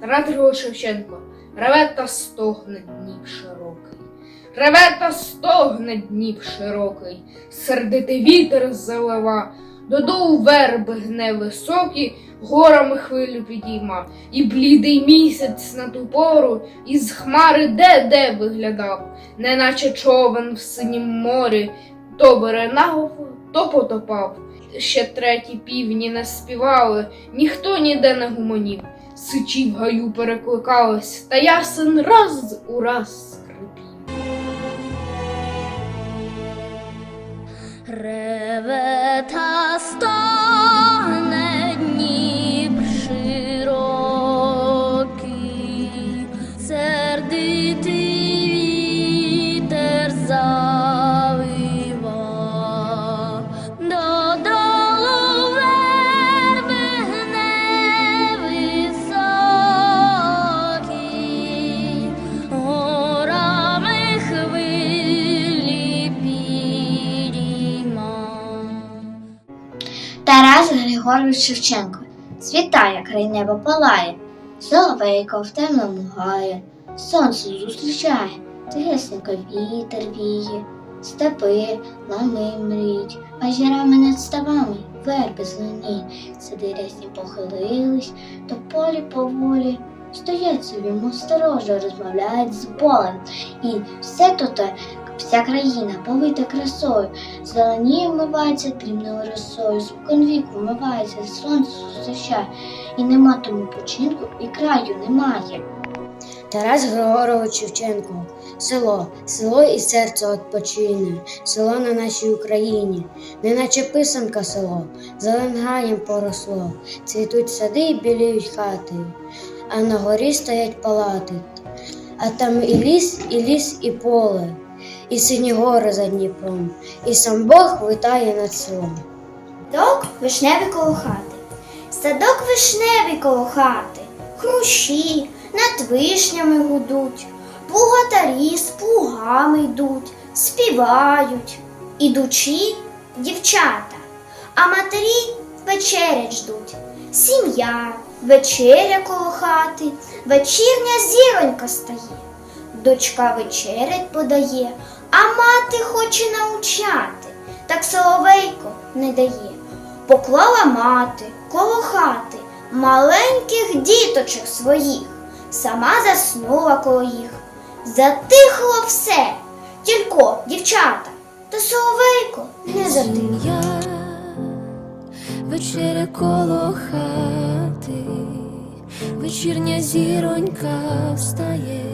Тарас Шевченко. Реве та стогне Дніп широкий. Реве та стогне Дніп широкий, сердитий вітер залива, додолу верби гне високі, горами хвилю підійма, і блідий місяць на ту пору із хмари де-де виглядав, неначе човен в синім морі, то беренав, то потопав. Ще треті півні не співали, ніхто ніде не гуманів. Сичі в гаю перекликались, та ясен раз у раз скрипів. Григорович Шевченко світає, край неба палає, Соловейко в темному гає, сонце зустрічає, тихесенько вітер віє, степи, лани мріють, вечорами над ставами, верби зелені, сади рясні похилились, то полі поволі. Стоять собі, мов сторожа, розмовляють з болем. І все тут, вся країна повита красою, Зеленіє вмивається дрібною росою, спокон віку вмивається, сонце зустрічає, і нема тому починку, і краю немає. Тарас Григорович Шевченко. Село, село і серце відпочине, село на нашій Україні, неначе писанка село, зелен гаєм поросло, цвітуть сади і біліють хати, а на горі стоять палати, а там і ліс, і ліс, і поле, і сині гори за Дніпром, і сам Бог витає над селом. Садок вишневий коло хати, садок вишневий коло хати, хрущі над вишнями гудуть, плугатарі з плугами йдуть, співають, ідучи дівчата, а матері вечерять ждуть. Сім'я, вечеря коло хати, вечірня зіронька стає. Дочка вечерять подає, а мати хоче научати, так соловейко не дає. Поклала мати коло хати маленьких діточок своїх, сама заснула коло їх. Затихло все, тільки дівчата, та соловейко не затихло. Вечеря коло хати, вечірня зіронька встає,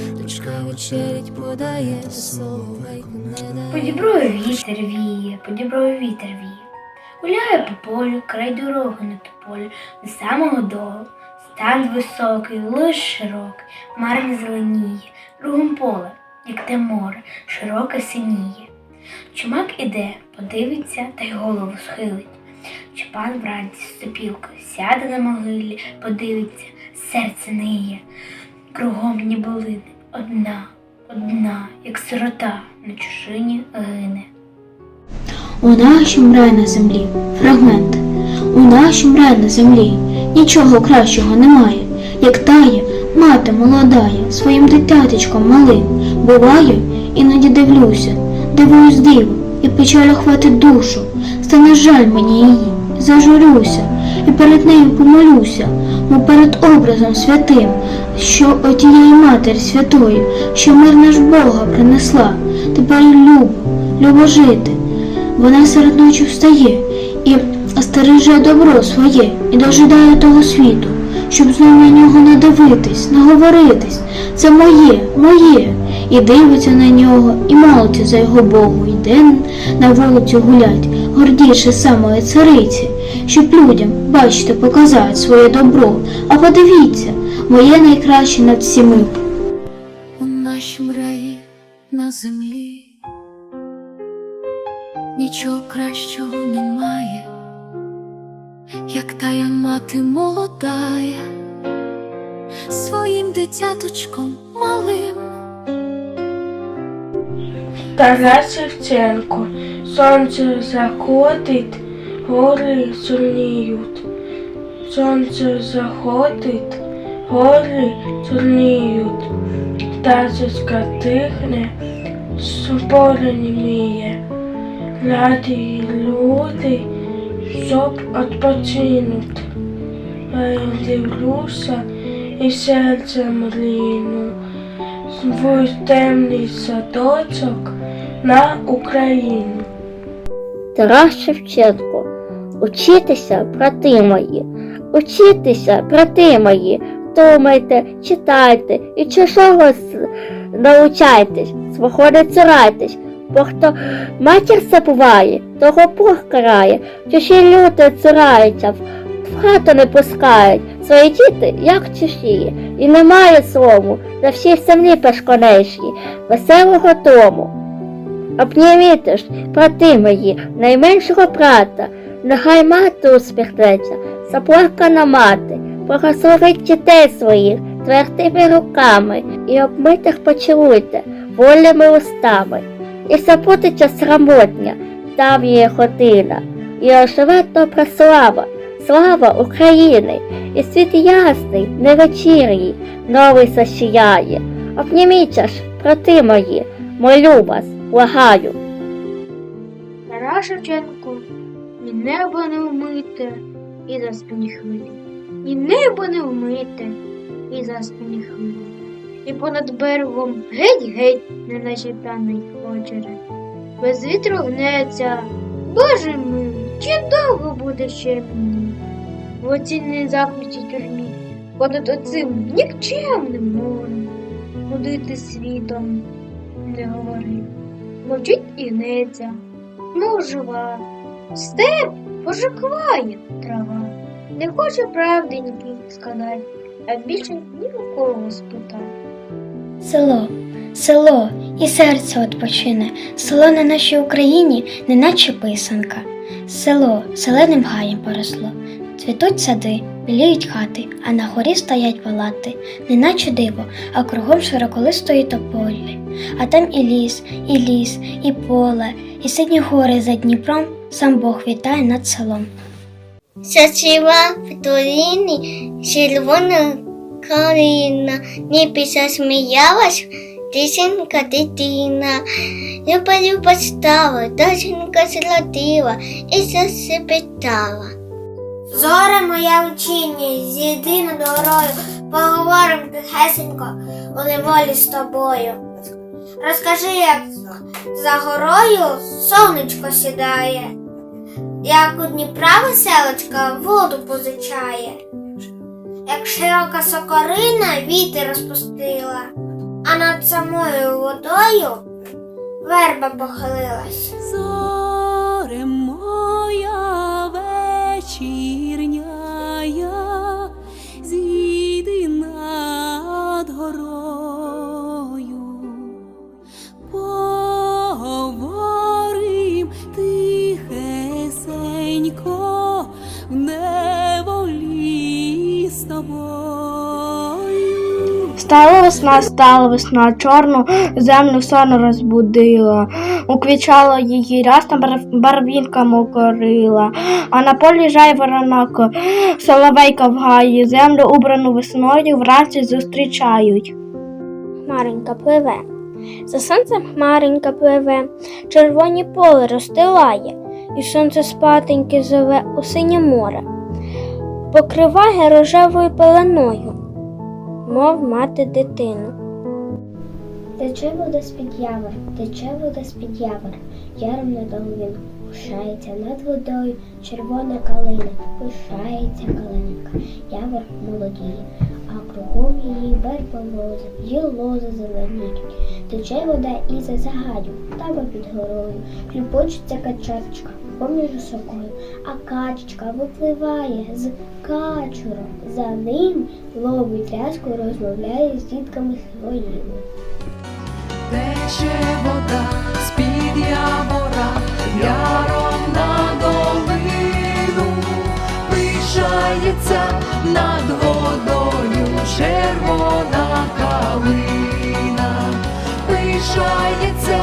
дочка вечерять подає, соловейку не дає. По діброю вітер віє, по діброю вітер віє. Гуляє по полю, край дороги на тополі, до самого долу. Стан високий, лиш широкий, марне зеленіє, кругом поле, як те море, широке синіє. Чумак іде, подивиться та й голову схилить. Чупан вранці з сопілкою сяде на могилі, подивиться, серце ниє. Кругом ніби лине, одна, одна, як сирота на чужині гине. У нашім рай на землі фрагмент. У нашім рай на землі нічого кращого немає, як тає мати молодая своїм дитятечком малим. Буваю, іноді дивлюся, дивуюсь диву, і печаль охватить душу. Стане жаль мені її, зажурюся, і перед нею помолюся, мов перед образом святим, що отієї Матері святої, що мир наш Бога принесла, тепер любо, любо жити. Вона серед ночі встає і стереже добро своє і дожидає того світу, щоб знову на нього надивитись, наговоритись. Це моє, моє. І дивиться на нього, і молиться за його Богу, йде на вулицю гулять, гордіше самої цариці, щоб людям, бачите, показати своє добро. А подивіться, моє найкраще над всіми. у нашім раї на землі. Нічого кращого немає, як тая мати молодая, своїм дитяточком малим. Тарас Шевченко. Сонце заходить, гори сумніють. Сонце заходить, гори чорніють, пташечка тихне, суполе німіє, раді люди, щоб відпочинуть. Дивлюся і серце мліну, свій темний садочок на Україну. Тарас Шевченко. Учітеся, брати мої, учітеся, брати мої, думайте, читайте і чужого навчайтесь, свого не цурайтесь, бо хто матір забуває, того Бог карає, чужі люди цураються, в хату не пускають, свої діти, як чужі, і немає срому, на всій землі безконечній, веселого дому. Обніміте ж, брати мої, найменшого брата, нехай мати усміхнеться, заплакана мати, благословить дітей своїх твердими руками і обмитих поцілуйте вольними устами. І забудеться срамотня, давня година, і оживе добра слава, слава України, і світ ясний, невечірній, новий засіяє. Обніміться ж, брати мої, молю вас, благаю. Шевченко, ні небо не вмите, і заспані хвилі, ні небо не вмите, і заспані хвилі, і понад берегом геть-геть, неначе п'яний очере. Без вітру гнеться, Боже мій, чи довго буде ще мені? В оцій незакрутій тюрмі, понад оцим нікчемним морем, ходити світом, не говори, мовчить і гнеться. Ну, жива, степ пожиклає трава. Не хоче правденьки сказати, а більше ні у кого спитати. Село, село, і серце відпочине, село на нашій Україні, неначе писанка. Село зеленим гаєм поросло, цвітуть сади, біліють хати, а на горі стоять палати, неначе диво, а кругом широколистої тополі. А там і ліс, і ліс, і поле, і сині гори за Дніпром, сам Бог вітає над селом. Сачила в долині червона калина, ніби засміялась тисенька дитина. Люба люба стала, доченька зродила і засипитала. Зоре моя учіння, зійди над горою, поговорим тихесенько у неволі з тобою. Розкажи, як за горою сонечко сідає, як у Дніпра веселочка воду позичає, як широка сокорина вітер розпустила, а над самою водою верба похилилась. Стала весна, стала весна, чорну землю сон розбудила, уквічала її рясна бар- барвінка мокорила, а на полі жай воронок, соловейка в гаї, землю убрану весною вранці зустрічають. Хмаренька пливе, за сонцем хмаренька пливе, червоні поле розстилає, і сонце спатеньки зове у синє море, покриває рожевою пеленою, мов мати дитину. Тече вода з-під явор, тече вода з-під явор, яром на долину, пишається над водою червона калина, пишається калинка, явор молодіє, а кругом її верба лози, й лози зеленіють. Тече вода і за загадю, таба під горою, хлюпочеться качачка поміж сокою, а качечка випливає з качуром, за ним ловить рязку, розмовляє з дітками своїми. Тече вода з-під явора, яром на долину, пишається над водою червона калина, пишається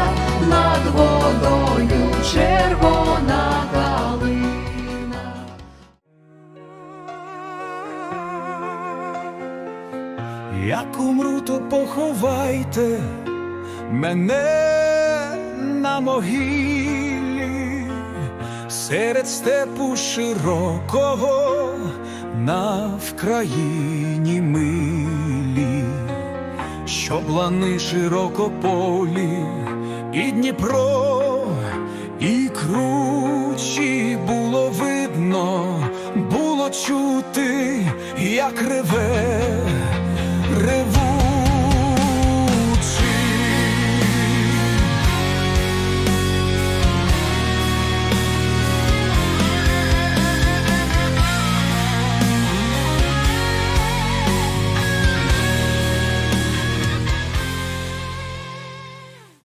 над водою червона Як умру, то поховайте мене на могилі серед степу широкого на Вкраїні милі, щоб лани широкополі і Дніпро, і кручі було видно, було чути, як реве